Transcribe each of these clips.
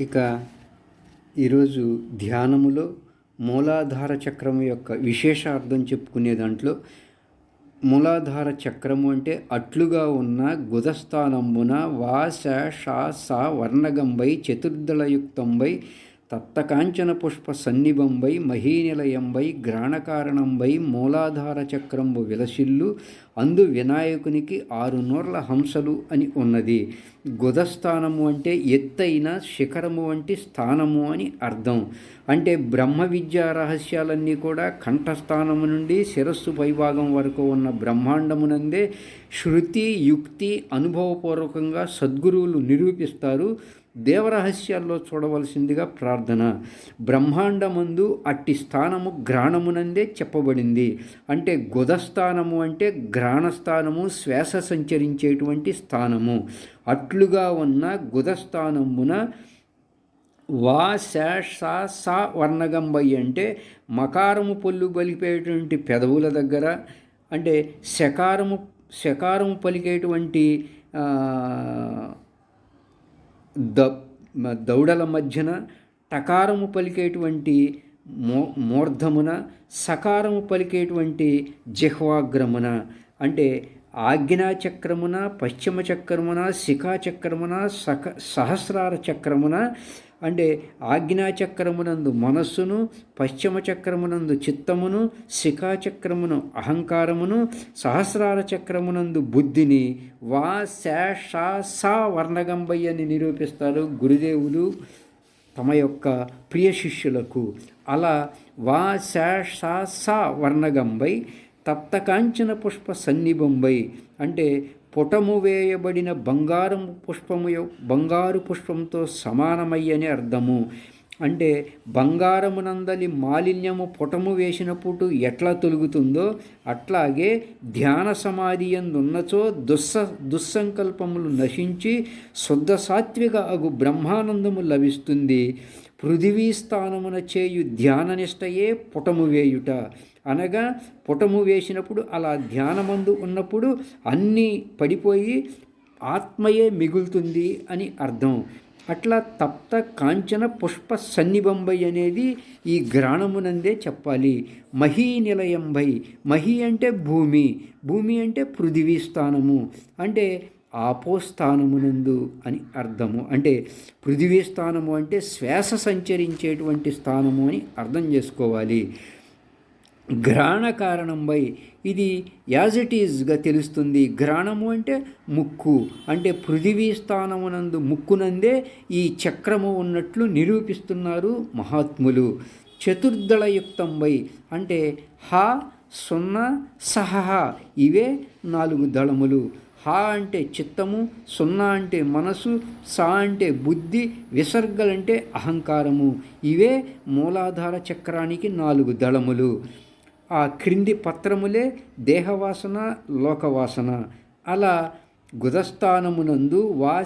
ఇక ఈరోజు ధ్యానములో మూలాధార చక్రము యొక్క విశేష అర్థం చెప్పుకునే దాంట్లో మూలాధార చక్రము అంటే అట్లుగా ఉన్న గుదస్థానంబున వాస షా ష స వర్ణగంబై చతుర్దళయుక్తంబై తప్తకాంచన పుష్ప సన్నిభంబై మహీనిలయంబై గ్రాణకారణంబై మూలాధార చక్రంబు విలసిల్లు అందు వినాయకునికి ఆరు నూర్ల హంసలు అని ఉన్నది. గుదస్థానము అంటే ఎత్తైన శిఖరము వంటి స్థానము అని అర్థం. అంటే బ్రహ్మ విద్యా రహస్యాలన్నీ కూడా కంఠస్థానము నుండి శిరస్సు పైభాగం వరకు ఉన్న బ్రహ్మాండమునందే శృతి యుక్తి అనుభవపూర్వకంగా సద్గురువులు నిరూపిస్తారు. దేవరహస్యాల్లో చూడవలసిందిగా ప్రార్థన. బ్రహ్మాండమందు అట్టి స్థానము గ్రాణమునందే చెప్పబడింది. అంటే గుదస్థానము అంటే గ్రాణస్థానము శ్వాస సంచరించేటువంటి స్థానము. అట్లుగా ఉన్న గుదస్థానమున వా శ స స వర్ణగంబై అంటే మకారము పొల్లు పలిపేటువంటి పెదవుల దగ్గర అంటే శకారము శకారము పలికేటువంటి ద దౌడల మధ్యన టకారము పలికేటువంటి మో మూర్ధమున సకారము పలికేటువంటి జిహ్వాగ్రమున. అంటే ఆజ్ఞాచక్రమున పశ్చిమ చక్రమున శిఖాచక్రమున సక సహస్రార చక్రమున అంటే ఆజ్ఞాచక్రమునందు మనస్సును పశ్చిమ చక్రమునందు చిత్తమును శిఖాచక్రమును అహంకారమును సహస్రార చక్రమునందు బుద్ధిని వా శ సా వర్ణగంబై అని నిరూపిస్తారు గురుదేవులు తమ యొక్క ప్రియ శిష్యులకు. అలా వా శ సా వర్ణగంబై తప్తకాంచన పుష్ప సన్నిభంబై అంటే పుటము వేయబడిన బంగారం పుష్పము బంగారు పుష్పంతో సమానమయ్యని అర్థము. అంటే బంగారమునందలి మాలిన్యము పుటము వేసినప్పుడు ఎట్లా తొలుగుతుందో అట్లాగే ధ్యాన సమాధి ఎందున్నచో దుస్స దుస్సంకల్పములు నశించి శుద్ధ సాత్విక అగు బ్రహ్మానందము లభిస్తుంది. పృథివీ స్థానమున చేయు ధ్యాననిష్టయే పుటము వేయుట. అనగా పుటము వేసినప్పుడు అలా ధ్యానమందు ఉన్నప్పుడు అన్నీ పడిపోయి ఆత్మయే మిగులుతుంది అని అర్థం. అట్లా తప్త కాంచన పుష్ప సన్నిబంబై అనేది ఈ గ్రాణమునందే చెప్పాలి. మహీ నిలయంబై. మహి అంటే భూమి. భూమి అంటే పృథివీ స్థానము. అంటే ఆపోస్థానమునందు అని అర్థము. అంటే పృథివీ స్థానము అంటే శ్వాస సంచరించేటువంటి స్థానము అని అర్థం చేసుకోవాలి. ఘ్రాణ కారణంపై ఇది యాజ్ ఇట్ ఈజ్గా తెలుస్తుంది. ఘ్రాణము అంటే ముక్కు. అంటే పృథివీ స్థానమునందు ముక్కునందే ఈ చక్రము ఉన్నట్లు నిరూపిస్తున్నారు మహాత్ములు. చతుర్దళయుక్తంపై అంటే హ సున్నా సహహ ఇవే నాలుగు దళములు. హ అంటే చిత్తము సున్నా అంటే మనసు సా అంటే బుద్ధి విసర్గలంటే అహంకారము. ఇవే మూలాధార చక్రానికి నాలుగు దళములు. ఆ క్రింది పత్రములే దేహవాసన లోకవాసన. అలా గుదస్థానమునందు వా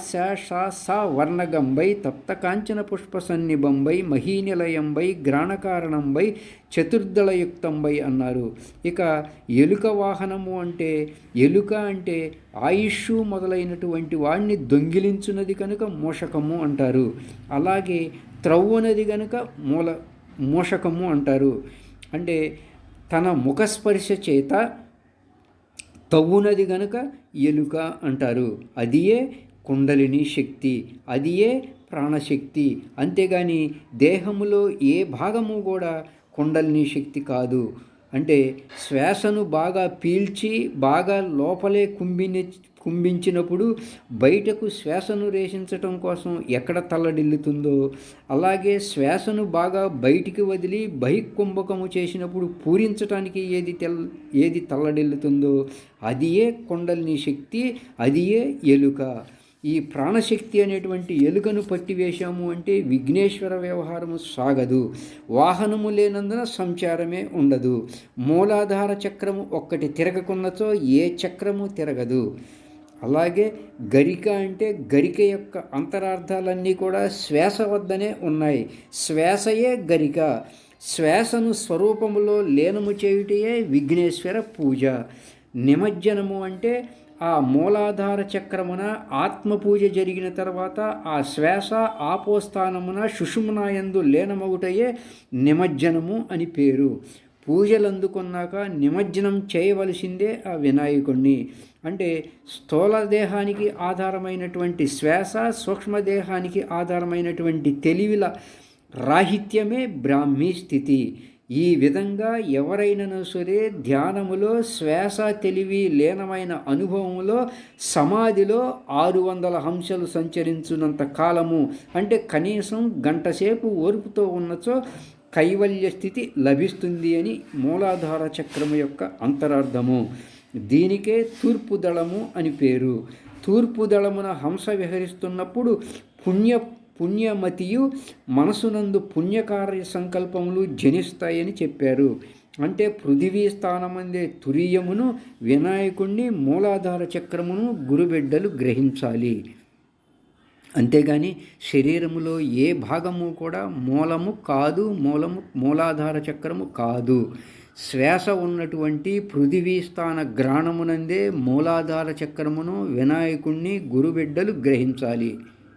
వర్ణగంబై తప్తకాంచన పుష్పసన్నిభంబై మహీనిలయంబై గ్రాణకారణంబై చతుర్దళయుక్తంబై అన్నారు. ఇక ఎలుక వాహనము అంటే ఎలుక అంటే ఆయుష్ మొదలైనటువంటి వాడిని దొంగిలించున్నది కనుక మూషకము అంటారు. అలాగే త్రవ్వునది కనుక మూల మూషకము అంటారు. అంటే తన ముఖస్పర్శ చేత తవ్వునది గనుక ఎలుక అంటారు. అదియే కుండలిని శక్తి అదియే ప్రాణశక్తి. అంతేగాని దేహములో ఏ భాగము కూడా కుండలిని శక్తి కాదు. అంటే శ్వాసను బాగా పీల్చి బాగా లోపలే కుంభిని కుంభించినప్పుడు బయటకు శ్వాసను రేషించటం కోసం ఎక్కడ తల్లడిల్లుతుందో అలాగే శ్వాసను బాగా బయటికి వదిలి బహికుంభకము చేసినప్పుడు పూరించటానికి ఏది తెల్ ఏది తల్లడిల్లుతుందో అదియే కొండల్ని శక్తి అదియే ఎలుక. ఈ ప్రాణశక్తి అనేటువంటి ఎలుకను పట్టివేశాము అంటే విఘ్నేశ్వర వ్యవహారము సాగదు. వాహనము లేనందున సంచారమే ఉండదు. మూలాధార చక్రము ఒక్కటి తిరగకున్నచో ఏ చక్రము తిరగదు. అలాగే గరిక అంటే గరిక యొక్క అంతరార్థాలన్నీ కూడా శ్వాస వద్దనే ఉన్నాయి. శ్వాసయే గరిక. శ్వాసను స్వరూపములో లీనము చేయుటయే విఘ్నేశ్వర పూజ. నిమజ్జనము అంటే ఆ మూలాధార చక్రమున ఆత్మపూజ జరిగిన తర్వాత ఆ శ్వాస ఆపోస్థానమున సుషుమ్నాయందు లీనమగుటయే నిమజ్జనము అని పేరు. పూజలు అందుకున్నాక నిమజ్జనం చేయవలసిందే ఆ వినాయకుణ్ణి. అంటే స్థూల దేహానికి ఆధారమైనటువంటి శ్వాస సూక్ష్మదేహానికి ఆధారమైనటువంటి తెలివిల రాహిత్యమే బ్రాహ్మీ స్థితి. ఈ విధంగా ఎవరైనా సరే ధ్యానములో శ్వాస తెలివి లీనమైన అనుభవంలో సమాధిలో ఆరు వందల హంసలు సంచరించున్నంత కాలము అంటే కనీసం గంటసేపు ఓర్పుతో ఉన్నచో కైవల్య స్థితి లభిస్తుంది అని మూలాధార చక్రము యొక్క అంతరార్థము. దీనికే తూర్పు దళము అని పేరు. తూర్పు దళమున హంస విహరిస్తున్నప్పుడు పుణ్య పుణ్యమతియు మనసునందు పుణ్యకార్య సంకల్పములు జనిస్తాయని చెప్పారు. అంటే పృథివీ స్థానమందే తురీయమును వినాయకుణ్ణి మూలాధార చక్రమును గురుబిడ్డలు గ్రహించాలి. అంతేగాని శరీరములో ఏ భాగము కూడా మూలము కాదు మూలము మూలాధార చక్రము కాదు. శ్వాస ఉన్నటువంటి పృథివీ స్థాన గ్రాణమునందే మూలాధార చక్రమును వినాయకుణ్ణి గురుబిడ్డలు గ్రహించాలి.